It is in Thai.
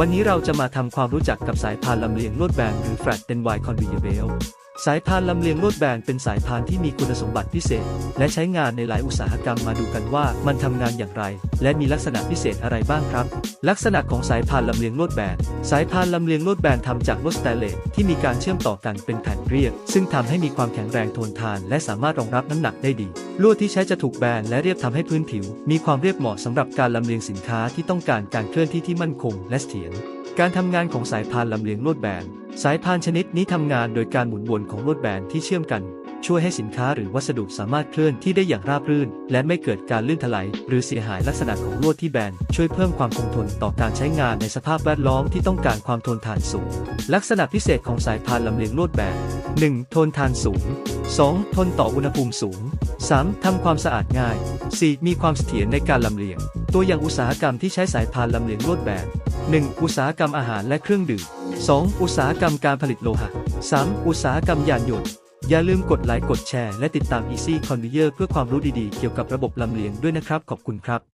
วันนี้เราจะมาทำความรู้จักกับสายพานลำเลียงลวดแบนหรือ Flat and Wide Conveyor Belt สายพานลำเลียงลวดแบนเป็นสายพานที่มีคุณสมบัติพิเศษ และใช้งานในหลายอุตสาหกรรมมาดูกันว่ามันทำงานอย่างไร และมีลักษณะพิเศษอะไรบ้างครับ ลักษณะของสายพานลำเลียงลวดแบนสายพานลำเลียงลวดแบนทำจากลวดสแตนเลสที่มีการเชื่อมต่อกันเป็นแผ่นเรียบ ซึ่งทำให้มีความแข็งแรงทนทาน และสามารถรองรับน้ำหนักได้ดีลวดที่ใช้จะถูกแบนและเรียบทำให้พื้นผิว มีความเรียบเหมาะสำหรับการลำเลียงสินค้าที่ต้องการการเคลื่อนที่ที่มั่นคงและเสถียรการทำงานของสายพานลำเลียงลวดแบน สายพานชนิดนี้ทำงานโดยการหมุนวนของลวดแบนที่เชื่อมกัน ช่วยให้สินค้าหรือวัสดุสามารถเคลื่อนที่ได้อย่างราบรื่น และไม่เกิดการลื่นถลายหรือเสียหายลักษณะของลวดที่แบนช่วยเพิ่มความคงทนต่อการใช้งานในสภาพแวดล้อมที่ต้องการความทนทานสูง ลักษณะพิเศษของสายพานลำเลียงลวดแบน 1. ทนทานสูง 2. ทนต่ออุณหภูมิสูง 3. ทำความสะอาดง่าย 4. มีความเสถียรในการลำเลียง ตัวอย่างอุตสาหกรรมที่ใช้สายพานลำเลียงลวดแบน 1. อุตสาหกรรมอาหารและเครื่องดื่ม 2. อุตสาหกรรมการผลิตโลหะ 3. อุตสาหกรรมยานยนต์ อย่าลืมกดไลค์กดแชร์และติดตาม Easy Conveyor เพื่อความรู้ดีๆ เกี่ยวกับระบบลำเลียงด้วยนะครับ ขอบคุณครับ